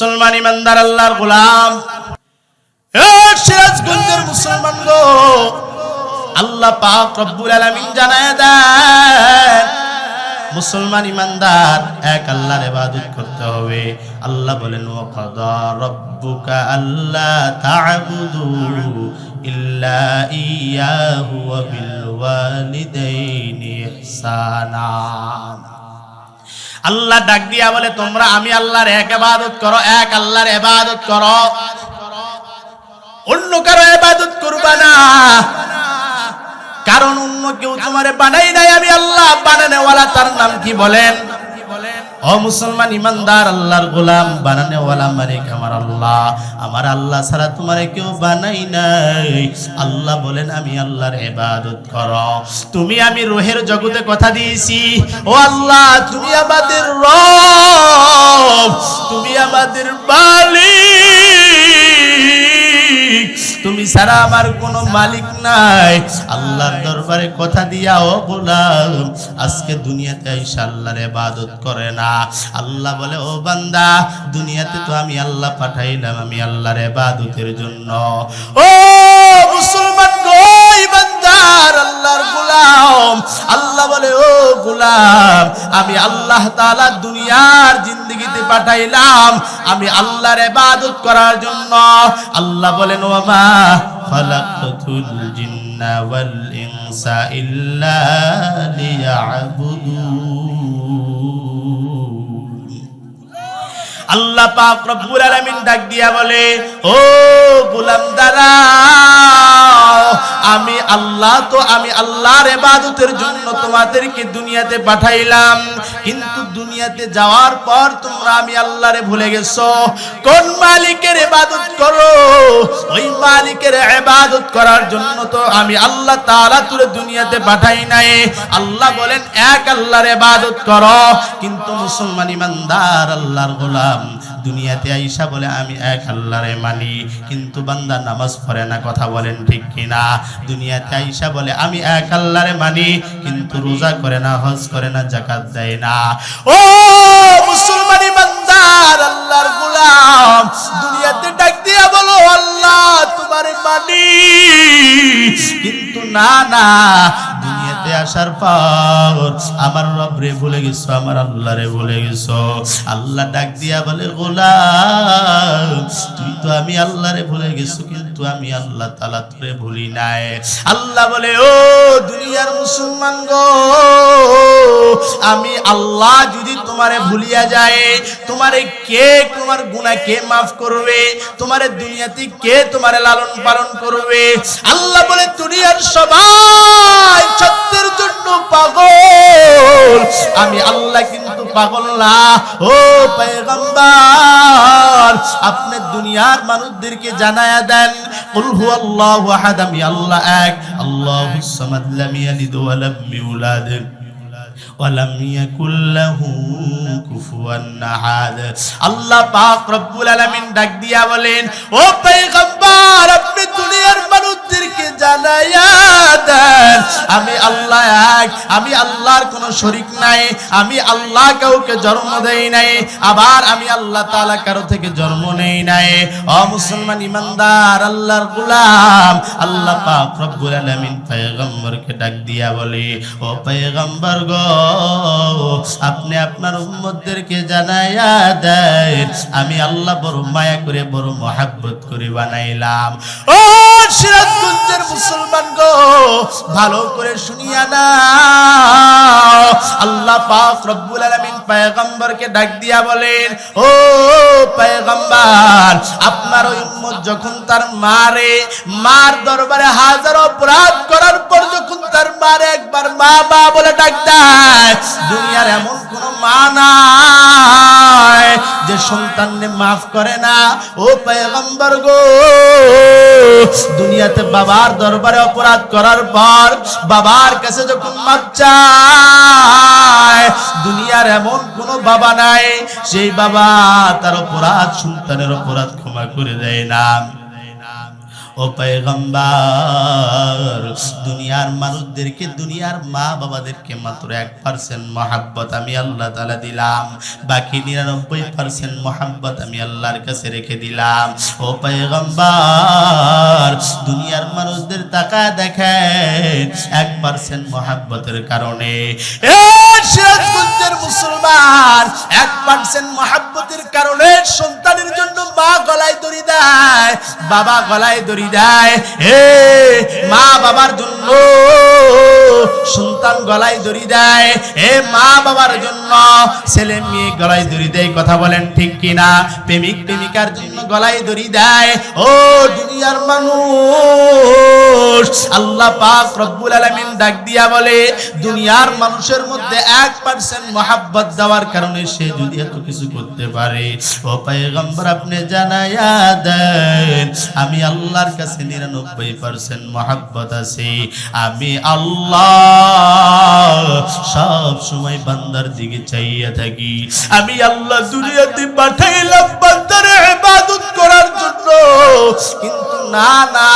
মুসলমান ইমানদার আল্লাহর গোলাম। সিরাজগঞ্জের মুসলমান গো, আল্লাহ পাক রব্বুল আলামিন জানায় দেন, মুসলমান ইমানদার এক আল্লাহর ইবাদত করতে হবে। আল্লাহ বলেন ও রব্বুকা আল্লাহ তা'বুদু ইল্লা ইয়াহু ওয়া বিল ওয়ালিদাইনি ইহসানা। আল্লাহ ডাক দিয়া বলে, তোমরা আমি আল্লাহর এক এবাদত করো, এক আল্লাহর এবাদত করো। অন্য কারও এবাদত করবা না। কারণ অন্য কেউ তোমারে বানাই নাই, আমি আল্লাহ বানানেওয়ালা, তার নাম কি বলেন? ও মুসলমান ইমানদার, আল্লাহর গোলাম, বানানেওয়ালা মালিক আমার আল্লাহ। আমার আল্লাহ ছাড়া তোমারে কেউ বানাই নাই। আল্লাহ বলেন, আমি আল্লাহর ইবাদত করো। তুমি আমি রোহের জগতে কথা দিয়েছি। ও আল্লাহ, তুমি আমাদের রব, তুমি আমাদের মালিক। তুমি ছাড়া আমার কোন মালিক নাই। আল্লাহর দরবারে কথা দিয়া ও গোলাম আজকে দুনিয়াতে আইসা আল্লাহর ইবাদত করে না। আল্লাহ বলে ও বান্দা দুনিয়াতে তো আমি আল্লাহ পাঠাইলাম আমি আল্লাহর ইবাদতের জন্য। ও মুসলমান! গোলাম। আল্লাহ বলে, ও গোলাম, আমি আল্লাহ তাআলা দুনিয়ার জিন্দগিতে পাঠাইলাম। আমি আল্লাহর ইবাদত করার জন্য। আল্লাহ বলেন ও মা আল্লাহ পাক রব্বুল আলামিন ডাক দিয়া বলে, ও গোলাম দাঁড়া আমি আল্লাহ তো আমি আল্লাহর ইবাদতের জন্য তোমাদেরকে দুনিয়াতে পাঠাইলাম। কিন্তু দুনিয়াতে যাওয়ার পর তোমরা আমি আল্লাহরে ভুলে গেছো। কোন মালিকের ইবাদত করো? ওই মালিকের এবাদত করার জন্য তো আমি আল্লাহ তাআলা তুলে দুনিয়াতে পাঠাই নাই। আল্লাহ বলেন, এক আল্লাহর এবাদত করো। কিন্তু মুসলমান ইমানদার আল্লাহর গোলাম দুনিয়াতে আইসা বলে, আমি এক আল্লাহরে মানি। কিন্তু বান্দা নামাজ পড়ে না, কথা বলেন ঠিক কিনা? দুনিয়াতে আইসা বলে, আমি এক আল্লাহরে মানি। কিন্তু রোজা করে না, হজ করে না জাকাত দেয় না। ও মুসলমানি বান্দার আল্লাহর গোলাম, দুনিয়াতে ডাক দিয়া বলো, আল্লাহ তোমার মানি। কিন্তু না না দুনিয়াতে আসার পর আমার রবরে ভুলে গেছো, আমার আল্লাহরে ভুলে গেছো। আল্লাহ ডাক দিয়া বলে, গোলাম, তুই তো আমি আল্লাহরে ভুলে গেছো, কিন্তু আমি আল্লাহ তালা তোরে ভুলি নাই। আল্লাহ বলে, ও দুনিয়ার মুসলমান গো, আমি আল্লাহ যদি তোমারে ভুলিয়া যায়, তোমারে কে তোমার গুণা কে মাফ করবে? তোমারে দুনিয়াতে কে তোমারে লালন পালন করবে? আল্লাহ বলে, দুনিয়ার সবাই সত্যের জন্য পাগল। আমি আল্লাহ কিন্তু পাগল না। ও পেগম্বর আপনি দুনিয়ার মানুষদেরকে জানায়া দেন আমি আল্লাহ এক। আল্লাহুস সামাদ লাম ইয়ালিদ ওয়া লাম ইউলাদ। আল্লাহ পাক রব্বুল আলামিন ডাক দিয়া বলেন, ও পয়গম্বর, আপনি দুনিয়ার জানায়া দেন। আমি আল্লাহ এক, আমি আল্লাহর কোনো শরীক নাই, আমি আল্লাহ কাউকে জন্ম দেই নাই, আবার আমি আল্লাহ কারও থেকে জন্ম নেই নাই। ও মুসলমান ইমানদার, আল্লাহর আল্লাহ পাক রব্বুল আলামিন পয়গম্বরকে ডাক দিয়া বলে, ও পয়গম্বর গো, আপনি আপনার উম্মতদেরকে জানাইয়া দেন। আমি আল্লাহ বড় মায়া করে, বড় মহাব্বত করে বানাইলাম। ও সিরাজগঞ্জের মুসলমান গো, ভালো করে শুনিয়া না আল্লাহ পাক রব্বুল আলামিন পয়গম্বরকে ডাক দিয়া বলেন, ও পয়গম্বর, আপনার ওই উম্মত যখন তার মারে, মার দরবারে হাজার অপরাধ করার পর যখন তার মারে একবার মা মা বলে ডাক দেয়, দুনিয়ার এমন কোন মা নাই যে সন্তানকে মাফ করে না। ও পয়গম্বর গো, দুনিয়াতে বাবার দরবারে অপরাধ করার পর বাবার কাছে যখন মাপ চায়, দুনিয়ার এমন কোন বাবা নাই, সেই বাবা তার অপরাধ সন্তানের অপরাধ ক্ষমা করে দেয় না। ও পয়গম্বর, দুনিয়ার মানুষদেরকে, দুনিয়ার মা বাবাদেরকে মাত্র এক পার্সেন্ট মহাব্বত আমি আল্লাহ তালা দিলাম। বাকি নিরানব্বই পার্সেন্ট মহাব্বত আমি আল্লাহর কাছে রেখে দিলাম। ও পয়গম্বর, দুনিয়ার মানুষদের তাকা দেখেন এক পার্সেন্ট মহাব্বতের কারণে। মুসলমান, এক পার্সেন্ট মহাব্বতের কারণে সন্তানের জন্য মা গলায় দড়ি দেয়, বাবা গলায় দড়ি দেয়। হে মা বাবার জন্য সন্তান গলায় দড়ি দেয়। হে মা বাবার জন্য ছেলে মেয়ে গলায় দড়ি দেয়, কথা বলেন ঠিক কিনা? প্রেমিক প্রেমিকার জন্য গলায় দড়ি দেয়। ও দুনিয়ার মানুষ, আল্লাহ পাক রব্বুল আলামিন ডাক দিয়া বলে, দুনিয়ার মানুষের মধ্যে এক পার্সেন্ট মহাব্বত দেওয়ার কারণে সে যদি এত কিছু করতে পারে, ও পয়গম্বর আপনি জানাইয়া দেন। আমি আল্লাহর কাছে নিরানব্বই পার্সেন্ট মহাব্বত আছি। আমি আল্লাহ সব সময় বান্দার দিকে চাইয়া থাকি। আমি আল্লাহ দুনিয়াতে পাঠাইলাম বান্দার ইবাদত করার জন্য। কিন্তু না না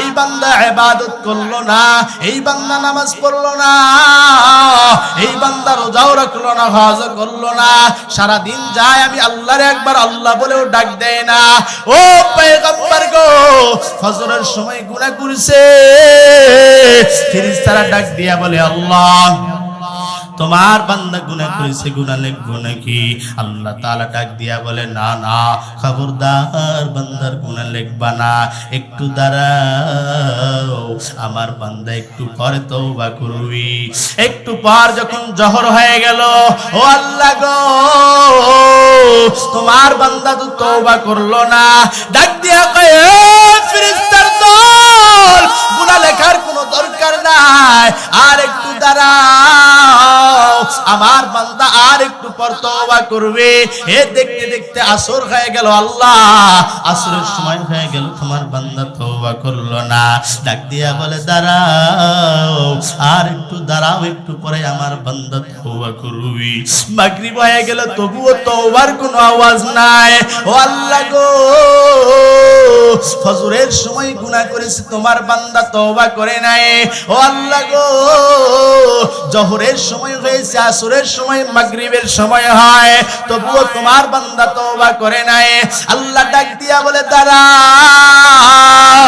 এই বান্দা ইবাদত করল না, এই বান্দা নামাজ পড়ল না, এই বান্দা রোজাও রাখল না হজ করল না। সারা দিন যায়, আমি আল্লাহর একবার আল্লাহ বলেও ডাক দেয় না। ও পয়গম্বর গো, ফজরের সময় গুনাহ করছে। ফেরেশতারা ডাক দিয়া বলে, আল্লাহ তোমার বান্দা গুনাহ করেছে গুনাহ লিখব নাকি? আল্লাহ তাআলা ডাক দিয়া বলে, না না, খবরদার বান্দার গুনাহ লিখবা না। একটু দাঁড়াও, আমার বান্দা একটু পরে তওবা করবি একটু পর যখন জহর হয়ে গেল, ও আল্লাহ গো, তোমার বান্দা তো তওবা করল না। ডাক দিয়া কয়, "এ ফেরেশতার দল, গুনাহ লেখার পর তওবা করবে। এ দেখতে দেখতে আসর হয়ে গেল আল্লাহ। আসরের সময় হয়ে গেল তোমার বান্দা। তওবা করল না। ডাক দিয়া বলে, দাঁড়াও, আর একটু দাঁড়াও, একটু পরে আমার বান্দা তওবা করবি। মাগরিব হয়ে গেল, তবুও তওবার কোনো আওয়াজ নাই। ও আল্লাহ গো, ফজরের সময় গুনাহ করেছে, তোমার বান্দা তওবা করে নাই। ও আল্লাহ গো, জহরের সময় হয়েছে, আসরের সময়, মাগরিবের সময় হয়, তবুও তোমার বান্দা তওবা করে নাই। আল্লাহ ডাক দিয়া বলে, দাঁড়াও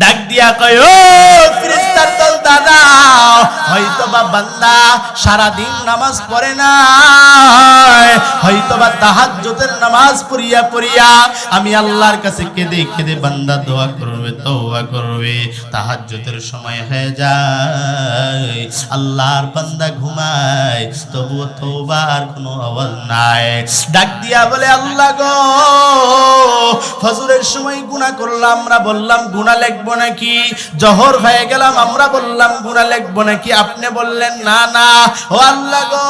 ডাক দিয়া কয় দল, দাদা হয়তো বা বান্দা নামাজ পড়ে না হয়তো বা নামাজ পড়িয়া পড়িয়া আমি আল্লাহর কাছে কেঁদে কেঁদে বান্দা দোয়া করবে করবে সময় হয়ে যায়। আল্লাহর বান্দা ঘুমায়, তবুও তওবার কোনো আওয়াজ নাই। ডাক দিয়া বলে, আল্লাহ গো, ফজরের সময় গুনাহ করলাম, আমরা বললাম গুনাহ লিখব নাকি? জহর হয়ে গেলাম, আমরা বললাম গুনাহ লিখব নাকি? আপনি বললেন, না না। ও আল্লাহ গো,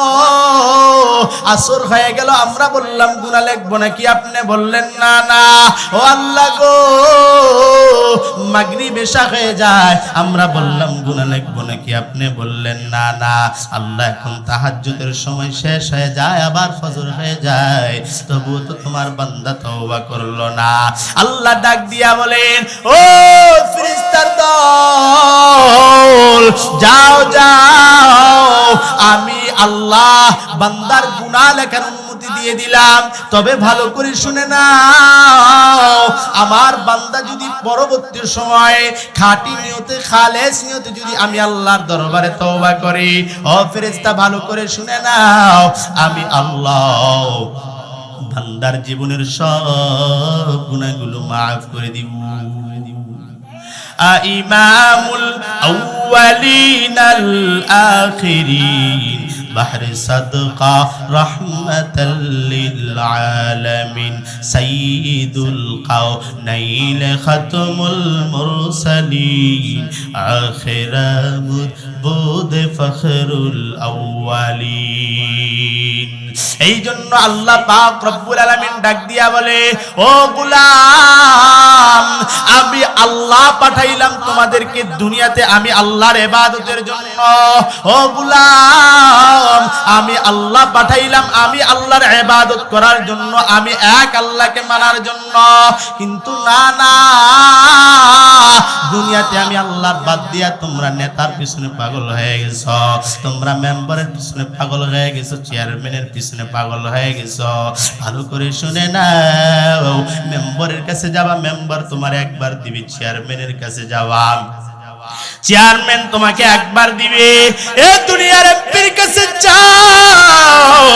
আসর হয়ে গেল, আমরা বললাম গুনাহ লিখব নাকি? আপনি বললেন, না না। ও আল্লাহ গো, মাগরিব এশা হয়ে যায়, আমরা বললাম গুনাহ লিখব নাকি? আপনি বললেন, না না। আল্লাহ এখন তাহাজ্জুদের সময় শেষ হয়ে যায়, আবার ফজর হয়ে যায়। তবুও তো তোমার বান্দা তওবা করল না। আল্লাহ ডাক দিয়া বলেন, ও ফেরেশতার দল। যাও যাও। আমি আল্লাহ বান্দার গুনাহ লেখার অনুমতি দিয়ে দিলাম। তবে ভালো করে শুনে নাও। আমার বান্দা যদি পরবর্তী সময়ে খাঁটি নিয়তে, খালেস নিয়তে যদি আমি আল্লাহর দরবারে তওবা করি, ও ফেরেশতা ভালো করে শুনে নাও। আমি আল্লাহ বান্দার জীবনের সব গুনাহগুলো মাফ করে দিব। إمام الأولين الآخرين. بحر صدقة رحمة للعالمين. سيد القونين ختم المرسلين. آخر মাহবুদ ফখরুল আউয়ালিন। এই জন্য আল্লাহ পাক রব্বুল আলামিন ডাক দিয়া বলে, ও গুলাম, আমি আল্লাহ পাঠাইলাম তোমাদেরকে দুনিয়াতে, আমি আল্লাহর এবাদতের জন্য। ও গুলাম, আমি আল্লাহ পাঠাইলাম, আমি আল্লাহর এবাদত করার জন্য, আমি এক আল্লাহকে মানার জন্য। কিন্তু না না, দুনিয়াতে আমি আল্লাহ বাদ দিয়া তোমরা নেতার পিছনে পাগল হয়ে গেছো। তোমরা মেম্বারের পিছনে পাগল হয়ে গেছো, চেয়ারম্যানের পিছনে পাগল হয়ে গেছো। ভালো করে শুনে নাও। মেম্বারের কাছে যাবা, মেম্বার তোমার একবার দিবি, চেয়ারম্যানের কাছে যাবা চেয়ারম্যান তোমাকে একবার দিবে। এ দুনিয়ার এমপির কাছে যাও।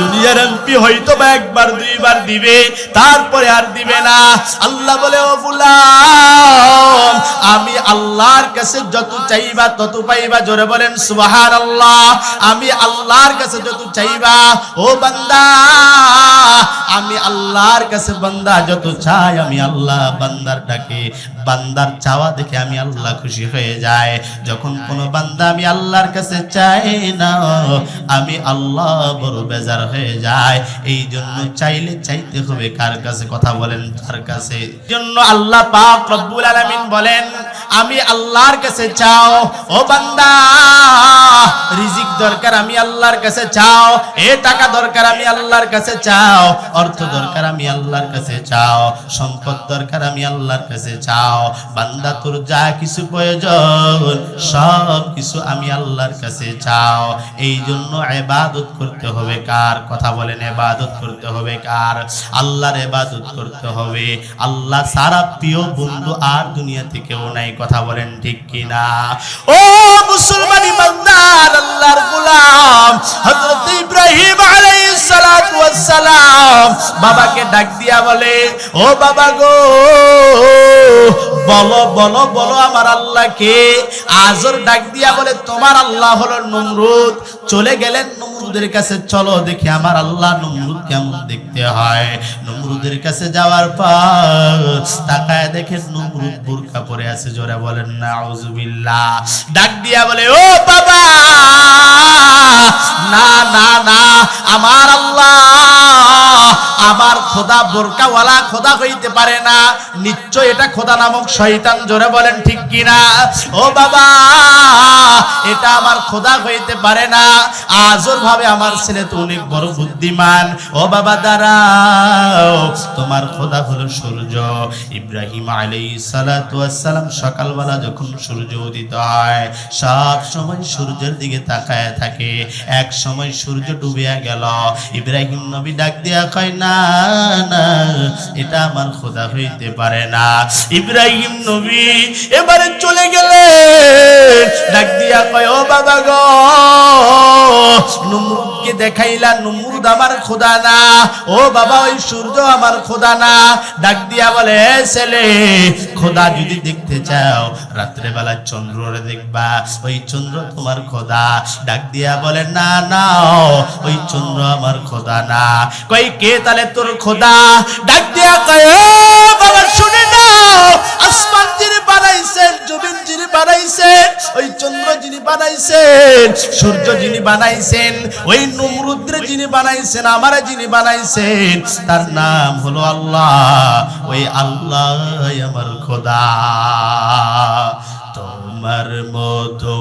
দুনিয়ার এমপি হয়তো বা একবার, দুইবার দিবে, তারপরে আর দিবে না। আল্লাহ বলে, ও গুলাম আমি আল্লাহর কাছে যত চাইবা তত পাইবা। জোরে বলেন সুবাহান আল্লাহ আমি আল্লাহর কাছে যত চাইবা, ও বান্দা, আমি আল্লাহর কাছে বান্দা, যত চাই আমি আল্লাহ বান্দার ডাকে। বান্দার চাওয়া দেখে আমি আল্লাহ খুশি হয়ে যায়। যখন কোনো বান্দা আমি আল্লাহর কাছে চাই না, আমি আল্লাহ বড় বেজার হয়ে যায়। এই জন্য চাইলে চাইতে হবে কার কাছে কথা বলেন তার কাছে। জন্য আল্লাহ পাক রব্বুল আলামিন বলেন, আমি আল্লাহর কাছে চাও, ও বান্দা, রিজিক দরকার আমি আল্লাহর কাছে চাও, এ টাকা দরকার আমি আল্লাহর কাছে চাও, অর্থ দরকার আমি আল্লাহর কাছে চাও, সম্পদ দরকার আমি আল্লাহর কাছে চাও। বান্দা তোর যা কিছু প্রয়োজন, সব কিছু আমি আল্লাহর কাছে চাও। এই জন্য এবাদত করতে হবে কার? কথা বলেন, এবাদত করতে হবে কার? আল্লাহর এবাদত করতে হবে। আল্লাহ সারা প্রিয় বন্ধু আর দুনিয়াতে কেউ নাই, কথা বলেন ঠিক কিনা? ও মুসলমান ইমানদার আল্লাহর গোলাম, হযরত ইব্রাহিম আলাইহিস সালাম। বাবাকে ডাক দিয়া বলে, ও বাবা গো, বলো বলো বলো আমার আল্লাহকে। আজর ডাক দিয়া বলে, তোমার আল্লাহ হলো নমরুদ। চলে গেলেন নমরুদের কাছে, চলো দেখি আমার আল্লাহ নমরুদ কেমন দেখতে হয়। নমরুদের কাছে যাওয়ার পর তাকায় দেখে নমরুদ বোরকা পরে আছে, জোরে বলেন না ডাক দিয়া বলে, ও বাবা, না না খোদা বোরকাওয়ালা খোদা হইতে পারে না। নিশ্চয় এটা খোদা নামক শয়তান, জোরে বলেন ঠিক কিনা? ও বাবা, এটা আমার খোদা হইতে পারে না। আজর ভাবে আমার ছেলে তো অনেক বড় বুদ্ধিমান। ও বাবা, দাঁড়াও, তোমার খোদা হলো সূর্য। ইব্রাহিম আলাইহিস সালাতু সালাম সকালবেলা যখন সূর্য উদিত হয়, সব সময় সূর্যের দিকে তাকায় থাকে। এক সময় সূর্য ডুবিয়া গেল। ইব্রাহিম নবী ডাক দিয়া কয়, না এটা আমার খোদা হইতে পারে না। ইব্রাহিম নবী এবারে চলে গেলে, ডাক দিয়া কয়, ও বাবা গো নমরুদকে দেখাইলা, নমরুদ আমার খোদা না, ও বাবা, ওই সূর্য আমার খোদা না। ডাক দিয়া বলে ছেলে, খোদা যদি দেখতে চাও রাত্রে বেলা চন্দ্ররে দেখবা, ওই চন্দ্র তোমার খোদা। ডাক দিয়া বলে, না না, ওই চন্দ্র আমার খোদা না। কই, কে তাহলে তোর খোদা? ডাক দিয়া কয়, "ও বাবা, শুনে নাও বানাইছেন জমিন যিনি বানাইছেন ওই চন্দ্র যিনি বানাইছেন সূর্য যিনি বানাইছেন, ওই নমরুদ্র যিনি বানাইছেন, আমার যিনি বানাইছেন, তার নাম হলো আল্লাহ। ওই আল্লাহ আমার খোদা। তোমার মতো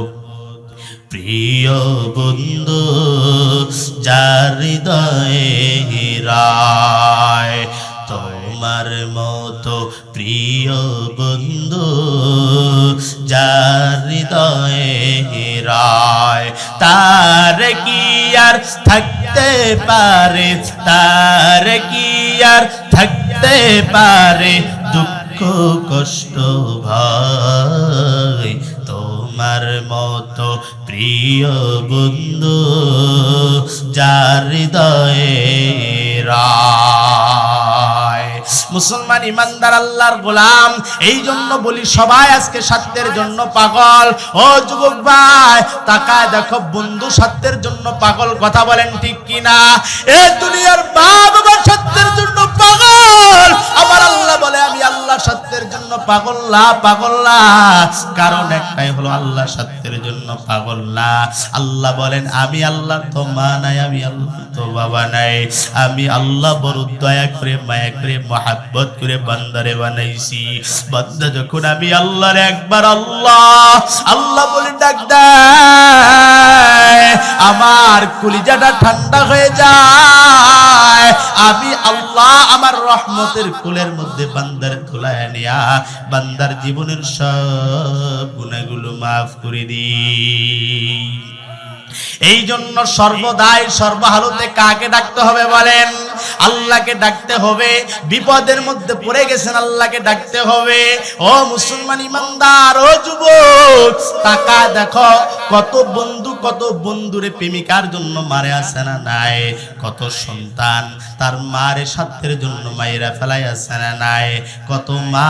প্রিয় বন্ধু, যার হৃদয়ে হীরায় তোমার মতো প্রিয় বন্ধু, যার হৃদয়ে হীরায় তার কি আর থাকতে পারে? তার কি আর থাকতে পারে? দুঃখ, কষ্ট ভাই তোমার মতো প্রিয় বন্ধু, যার রায়। মুসলমান ইমানদার আল্লাহর গোলাম এই জন্য বলি সবাই আজকে সত্যের জন্য পাগল। ও যুবক ভাই, তাকায় দেখো, বন্ধু সত্যের জন্য পাগল, কথা বলেন ঠিক কিনা? এ দুনিয়ার বাবা সত্যের জন্য পাগল। পাগল না পাগল না কারণ একটাই হলো আল্লাহ সত্যের জন্য পাগল না আল্লাহ বলেন, আমি আল্লাহ তো মা নাই, আমি আল্লাহ তো বাবা নাই। আমি আল্লাহ বড় দয়া করে, মায়া করে, মহাব্বত করে বান্দারে বানাইছি। বান্দা যখন আমি আল্লাহর একবার আল্লাহ আল্লাহ বলে ডাক দেয় আমার কলিজাটা ঠান্ডা হয়ে যায়। আমি আল্লাহ আমার রহমতের কুলের মধ্যে বান্দার তোলায় নিয়া বান্দার জীবনের সব গুণাগুলো মাফ করে দিই। এই জন্য সর্বদাই সর্বহালতে কাকে ডাকতে হবে বলেন? আল্লাহকে ডাকতে হবে। বিপদের মধ্যে পড়ে গেছেন, আল্লাহকে ডাকতে হবে। ও মুসলমান ইমানদার, ও যুবক টাকা দেখো, কত বন্ধু, কত বন্ধুরে প্রেমিকার জন্য মারে আসে না নাই? কত সন্তান তার মারে স্বার্থের জন্য মায়েরা ফেলাই আসে না নাই? কত মা,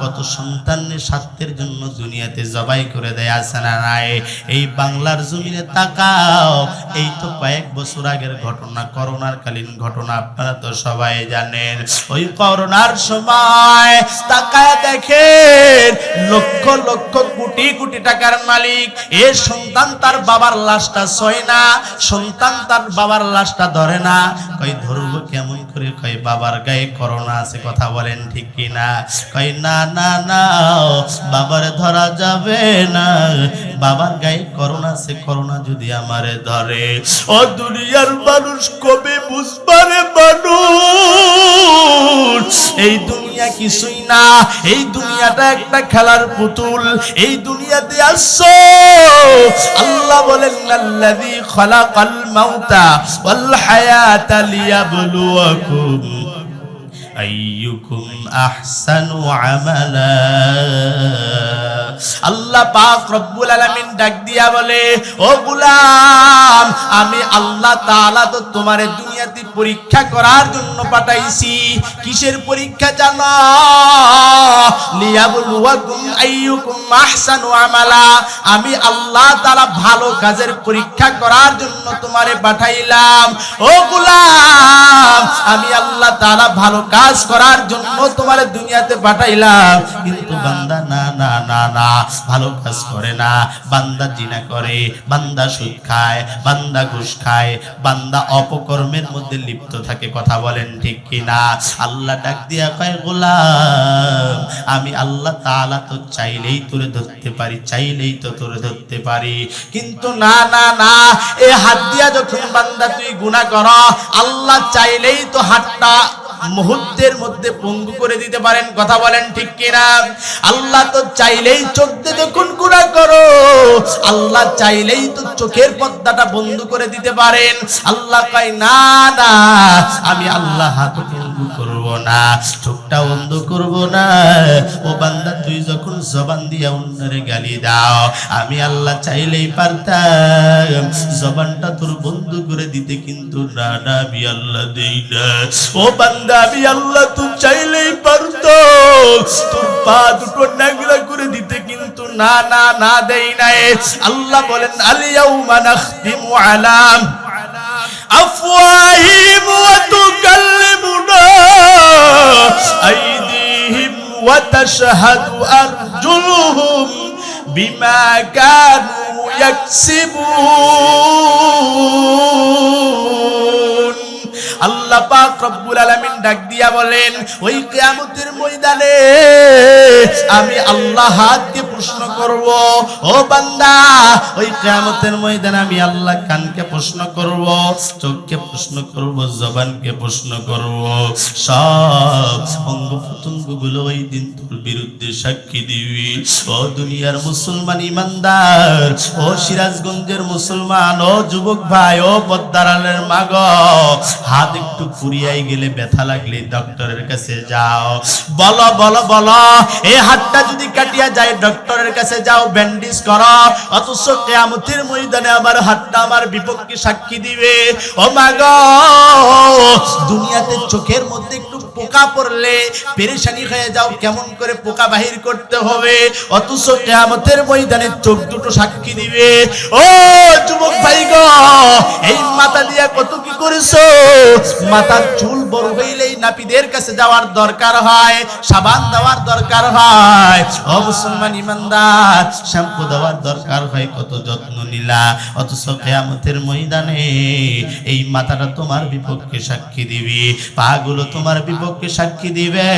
কত সন্তানের স্বার্থের জন্য দুনিয়াতে জবাই করে দেয় আসে না নাই? এই বাংলার জমিনে তাকাও। এই তো কয়েক বছর আগের ঘটনা, করোনার কালীন ঘটনা, আপনারা তো সবাই জানেন। ওই করোনার সময় তাকায় দেখেন, লক্ষ লক্ষ কোটি কোটি টাকার মালিক। এ সন্তান তার বাবার লাশটা সয় না, সন্তান তার বাবার লাশটা ধরে না। কই ধরবো কেমন কই বাবার গায়ে করোনা আছে, কথা বলেন ঠিক কি না কই না না না, বাবার ধরা যাবে না। বাবার গায়ে করোনা আছে করোনা যদি আমারে ধরে। ও দুনিয়ার মানুষ কবে বুঝবারে মানুষ? এই দুনিয়া কিছুই না, এই দুনিয়াটা একটা খেলার পুতুল। এই দুনিয়াতে আসছো? আল্লাহ বলেন আল্লাযী খালাকাল মাউতা ওয়াল হায়াতা লিয়াবলুয়াকুম আইয়ুকুম আহসানু আমালা। আল্লাহ পাক রব্বুল আলামিন ডাক দিয়া বলে, ও গুলাম, আমি আল্লাহ তাআলা তো তোমারে দুনিয়াতে পরীক্ষা করার জন্য পাঠাইছি। কিসের পরীক্ষা জানো? লিয়াবলুয়াকুম আইয়ুকুম আহসানু আমালা। আমি আল্লাহ তাআলা ভালো কাজের পরীক্ষা করার জন্য তোমারে পাঠাইলাম। ও গুলাম, আমি আল্লাহ তাআলা ভালো কাজ করার জন্য তোমারে দুনিয়াতে পাঠাইলাম। কিন্তু বান্দা, না না না না ভালো কাজ করে না, বান্দা জিনা করে, বান্দা সুদ খায়, বান্দা ঘুষ খায়, বান্দা অপকর্মের মধ্যে লিপ্ত থাকে, কথা বলেন ঠিক কিনা? আল্লাহ ডাক দিয়া কয়, গোলাম, আমি আল্লাহ তাআলা তো চাইলেই তোরে ধরতে পারি, চাইলেই তো তোরে ধরতে পারি। কিন্তু না না না, এ হাত দিয়া যখন বান্দা তুই গুনাহ কর, আল্লাহ চাইলেই তো হাতটা মুহূর্তের মধ্যে পঙ্গু করে দিতে পারেন, কথা বলেন ঠিক কিনা? আল্লাহ তো চাইলেই চোখ দিয়ে যখন গুণা করো। আল্লাহ চাইলেই তো চোখের পর্দাটা বন্ধ করে দিতে পারেন। আল্লাহ কয়, না না, আমি আল্লাহ হাত পঙ্গু করব না, চোখটা বন্ধ করব না। ও বান্দা, তুই যখন জবান দিয়ে অন্যের গালি দাও, আমি আল্লাহ চাইলেই পারতাম। জবানটা তোর বন্ধ করে দিতে কিন্তু না না, আমি আল্লাহ দেই না। ও বান্দা, আমি আল্লাহ তুই চাইলেই পারতো তোর পা দুটো নাগলা করে দিতে কিন্তু না না না দেই নাই। আল্লাহ বলেন আলিয়াউমা নাখতিমু আলাম। أفواههم وتكلمنا. أيديهم وتشهد أرجلهم بما كانوا يكسبون. আল্লাহ পাক রব্বুল আলামিন ডাক দিয়া বলেন, ওই কিয়ামতের ময়দানে আমি আল্লাহ হাত দিয়ে প্রশ্ন করব। ও বান্দা, ওই কিয়ামতের ময়দানে আমি আল্লাহ কানকে প্রশ্ন করব, চোখকে প্রশ্ন করব, জবানকে প্রশ্ন করব। সব অঙ্গ প্রত্যঙ্গগুলো ওই দিন তোর বিরুদ্ধে সাক্ষী দিবি। ও দুনিয়ার মুসলমান ইমানদার, ও সিরাজগঞ্জের মুসলমান, ও যুবক ভাই, ও পদ্মারালের মাগ, হাত একটু ফুরিয়াই গেলে ব্যথা লাগলে ডক্টরের কাছে যাও। বলো বলো বলো, এই হাতটা যদি কাটিয়া যায়, ডক্টরের কাছে যাও, ব্যান্ডেজ করো। অথচ কেয়ামতের ময়দানে আমার হাতটা আমার বিপক্ষে সাক্ষী দিবে। ও মাগ দুনিয়াতে চোখের মধ্যে একটু পোকা পড়লে পেরেশানি হয়ে যাও, কেমন করে পোকা বাহির করতে হবে? অথচ কেয়ামতের ময়দানে চোখ দুটো সাক্ষী দিবে। ও যুবক ভাই গো এই মাথা দিয়া কত কি করেছ? মাথার চুল বড় হইলেই নাপিদের কাছে যাওয়ার দরকার হয়, সাবান দেওয়ার দরকার হয়। ও মুসলমান ইমানদার, শ্যাম্পু দেওয়ার দরকার হয়, কত যত্ন নিলা। অথচ কেয়ামতের ময়দানে এই মাথাটা তোমার বিপক্ষে সাক্ষী দিবি। পাগুলো তোমার বিপক্ষে সাক্ষী দিবে,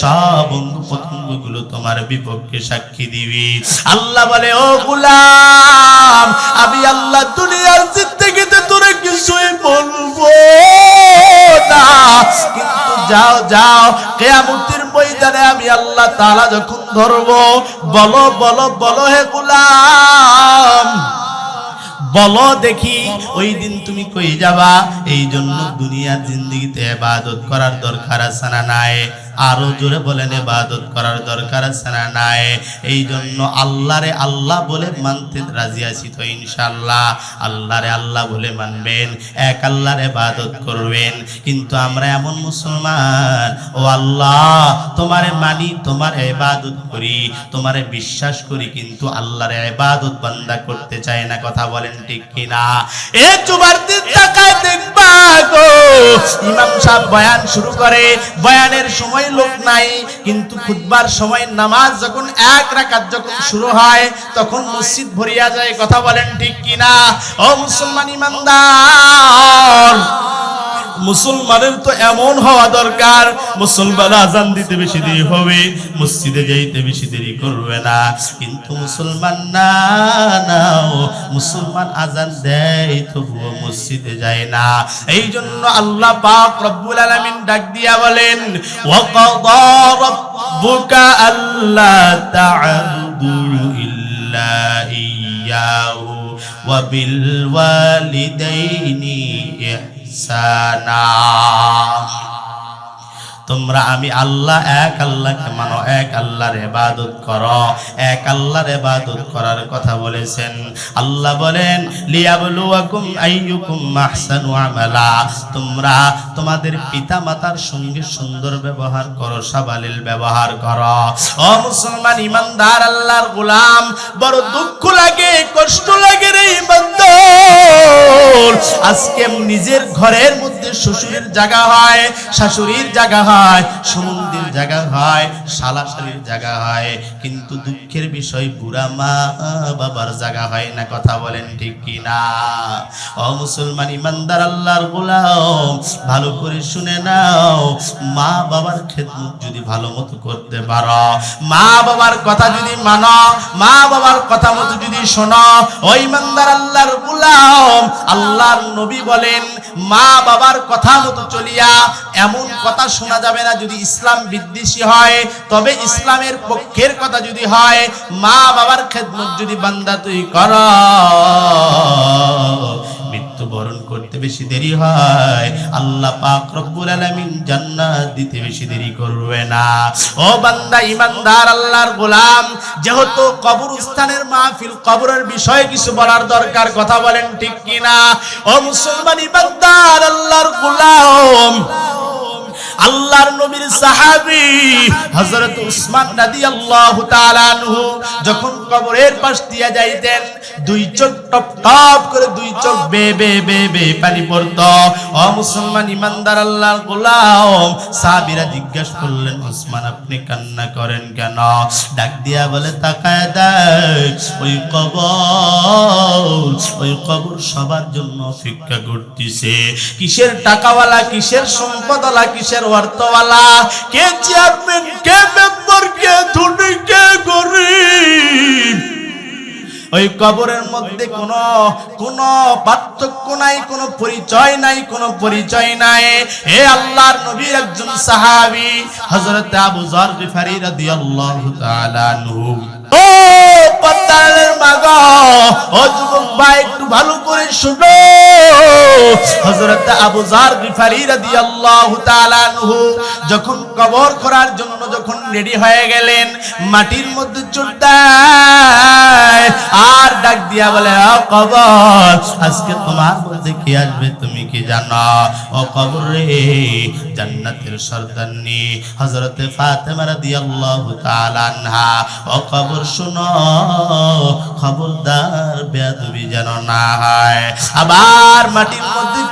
সব অঙ্গ প্রত্যঙ্গগুলো তোমার বিপক্ষে সাক্ষী দিবি। আল্লাহ বলে, ও গুলাম, আমি আল্লাহ দুনিয়ার জিন্দগিতে তোরে কিছুই বলব না। কিন্তু যাও যাও, কেয়ামতের ময়দানে আমি আল্লাহ তাআলা যখন ধরবো, বলো বলো বলো, হে গুলাম। বলো দেখি ওই দিন তুমি কই যাবা? এই জন্য দুনিয়ার জিন্দগিতে এবাদত করার দরকার আছে না নাই? আরও জোরে বলেন, ইবাদত করার দরকার আছে না নাই? এই জন্য আল্লাহরে আল্লাহ বলে মানতে রাজি আছি তো ইনশাআল্লাহ। আল্লাহরে আল্লাহ বলে মানবেন, এক আল্লাহর ইবাদত করবেন। কিন্তু আমরা এমন মুসলমান, ও আল্লাহ, তোমারে মানি, তোমার ইবাদত করি, তোমারে বিশ্বাস করি, কিন্তু আল্লাহর ইবাদত বান্দা করতে চায় না, কথা বলেন ঠিক কিনা? এ চুবার দিন তাকায় দেখবা গো। ইমাম সাহেব বয়ান শুরু করে, বয়ানের সময় লোক নাই, কিন্তু খুতবার সময় নামাজ যখন এক রাকাত যখন শুরু হয়, তখন মসজিদ ভরিয়া যায়, কথা বলেন ঠিক কিনা? ও মুসলমান ইমানদার, মুসলমানের তো এমন হওয়া দরকার মুসলমান আজান দিতে বেশি দেরি হবে, মসজিদে যাইতে বেশি দেরি করবে না। কিন্তু মুসলমান না না, ও মুসলমান আজান দেয়, তবুও মসজিদে যায় না। এই জন্য আল্লাহ পাক রব্বুল আলামিন ডাক দিয়া বলেন ওয়াকাদা রাব্বুকা আল্লা তা'বুদু ইল্লা ইয়্যাহু ওয়া বিল ওয়ালিদাইনি ইহসানা তোমরা আমি আল্লাহ, এক আল্লাহকে মানো, এক আল্লাহর ইবাদত করো। এক আল্লাহর ইবাদত করার কথা বলেছেন। আল্লাহ বলেন, লিয়াবলুয়াকুম আইয়ুকুম আহসানু আমালা। তোমরা তোমাদের পিতা মাতার সঙ্গে সুন্দর ব্যবহার করো, সাবালিল ব্যবহার করো। ও মুসলমান ইমানদার, আল্লাহর গোলাম, বড় দুঃখ লাগে, কষ্ট লাগে রে ইমানদার। আজকে নিজের ঘরের মধ্যে শ্বশুরের জায়গা হয়, শাশুড়ির জায়গা হয়। সমুদ্রের জায়গা হয়, শালাশালির জায়গা হয়। কিন্তু দুঃখের বিষয়, বুড়া মা বাবার জায়গা হয় না, কথা বলেন ঠিক কিনা? অ মুসলমান ইমানদার, আল্লাহর গোলাম। ভালো করে শুনে নাও। মা বাবার খেদমত যদি ভালো মতো করতে পারো, মা বাবার কথা যদি মানো, মা বাবার কথা মতো যদি শোনো, ওই ইমানদার আল্লাহর গোলাম, আল্লাহর নবী বলেন, মা বাবার কথা মতো চলিয়া এমন কথা শোনা যাবে না যদি ইসলাম বিদ্বেষী হয়, তবে ইসলামের পক্ষের কথা যদি হয়, মা বাবার খেদমত যদি বান্দা তুই কর। বেশি দেরি হয়। আল্লাহ পাক রব্বুল আলামিন জান্নাত দিতে বেশি দেরি করবে না। ও বান্দা, ইমানদার, আল্লাহর গোলাম, যেহেতু কবরস্থানের মাহফিল, কবরের বিষয়ে কিছু বলার দরকার, কথা বলেন ঠিক কিনা? ও মুসলমান, ইমানদার, আল্লাহর গোলাম। আল্লাহর নবীর সাহাবী হযরত উসমান রাদিয়াল্লাহু তাআলা আনহু যখন কবরের পাশ দিয়া যাইতেন, দুই চোখ টপ টপ করে দুই চোখ বে বে বে বে পানি পড়তো। ও মুসলমান ইমানদার আল্লাহর গোলাম, সাহাবীরা জিজ্ঞাসা করলেন, উসমান, আপনি কান্না করেন কেন? ডাক দিয়া বলে, তাকায় দেখ, ওই কবর ওই কবর সবার জন্য অপেক্ষা করতেছে। কিসের টাকাওয়ালা, কিসের সম্পদওয়ালা, কিসের অর্থওয়ালা কে চেয়ারম্যান কে মেম্বার কে ধনী, কে গরিব। ওই কবরের মধ্যে কোনো কোনো পার্থক্য নাই, কোনো পরিচয় নাই, কোনো পরিচয় নাই। হে আল্লাহর নবীর একজন সাহাবী, হযরত আবু যর গিফারি রাদিয়াল্লাহু তাআলা আনহু। ও পদ্মালের মাগ, ও যুবক ভাই, একটু ভালো করে শুনো। হযরত আবু জার গিফারি রাদিয়াল্লাহু তাআলা আনহু যখন কবর করার জন্য যখন রেডি হয়ে গেলেন, মাটির মধ্যে চুট্টায় আর ডাক দিয়া বলে, ও কবর, আজকে তোমার মধ্যে কি আসবে তুমি কি জানো? ও কবর রে, জান্নাতের সর্দারনি। হযরতে ফাতেমা রাদিয়াল্লাহু তাআলা আনহা, ও কবর শুনো, খবরদার বেয়াদবি যেন না হয়। আবার মাটির মধ্যে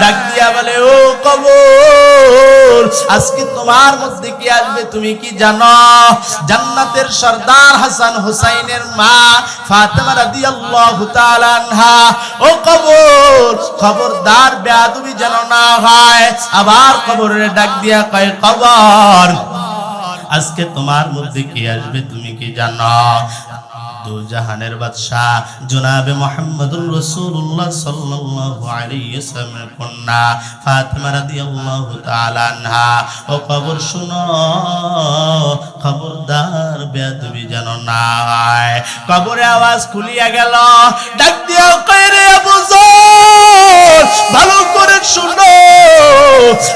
ডাক দিয়া বলে, ও কবর, আজকে তোমার মধ্যে কি আসবে তুমি কি জানো? জান্নাতের সর্দার হাসান হুসাইনের মা ফাতেমা ও কবর, খবরদার বেয়াদবি যেন না হয়। আবার কবরের ডাক দিয়া কয়, কবর, আজকে তোমার মধ্যে কি আসবে তুমি কি জানো? জাহানের বাদশাহ, জুনাবে মোহাম্মদুর রাসূলুল্লাহ সাল্লাল্লাহু আলাইহি ওয়াসাল্লামের কন্যা ফাতেমা রাদিয়াল্লাহু তাআলা আনহা। ও খবর শুনো, খবরদার বেয়াদবি যেন না কবরে আওয়াজ খুলিয়া গেল, ডাক দিও কইরে আবু ভালো করে শুনো।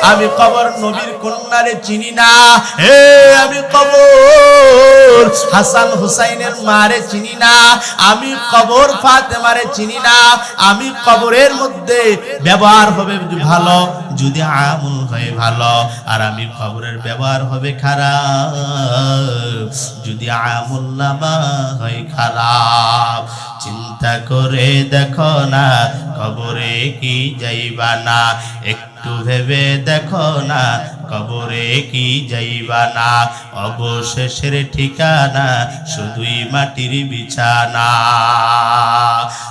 আমি কবর নবীর কন্যারে চিনি না। হে, আমি কবর হাসান হুসাইনের মারে চিনি না। আমি কবর ফাতেমারে চিনি না। আমি কবরের মধ্যে ব্যবহার হবে ভালো, যদি আমল হয় ভালো। আর আমি কবরের ব্যবহার হবে খারাপ, যদি আমল নামা হয় খারাপ। চিন্তা করে দেখো না কবরে কি যাইবা না একটু ভেবে দেখো না, কবরে কি যাইবা না অবশেষের ঠিকানা শুধুই মাটির বিছানা।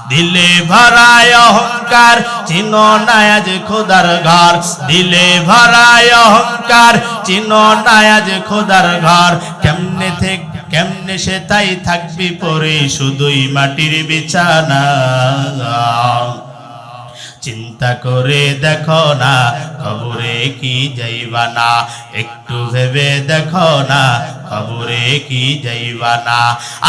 দিলে ভরায় অহংকার চিহ্ন নায়াজ খোদার ঘর। দিলে ভরায় অহংকার চিহ্ন নায়াজ খোদার ঘর। কেমনে থেকে, কেমনে সে তাই থাকবি পরে? শুধুই মাটির বিছানা। চিন্তা করে দেখো না কবরে কি যাইবা না একটু ভেবে দেখো না কবরে কি যাইবা না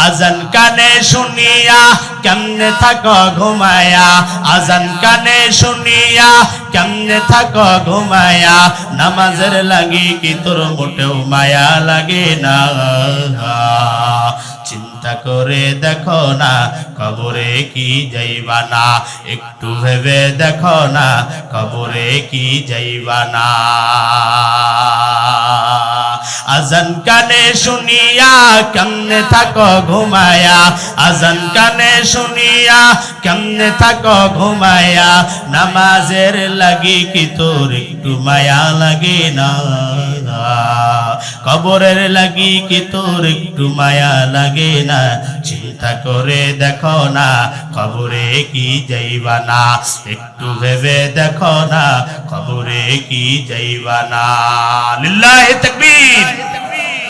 আজান কানে শুনিয়া কেমনে থাকো ঘুমায়া? আজান কানে শুনিয়া কেমনে থাকো ঘুমায়া? নামাজের লাগি কি তোর মোটেও মায়া লাগে না? চিন্তা করে দেখো না, কবরে কি যাইবা না? একটু ভেবে দেখো না, কবরে কি যাইবা না? আজান কানে শুনিয়া কেমনে থাকো ঘুমায়া? আজান কানে শুনিয়া কেমনে থাকো ঘুমায়া? নামাজের লাগি কি তোর একটু মায়া লাগে না? কবরের লাগি কি তোর একটু মায়া লাগে না? চিন্তা করে দেখো না, কবরে কি যাইবা না একটু ভেবে দেখো না, কবরে কি যাইবা না লিল্লাহি তাকবীর।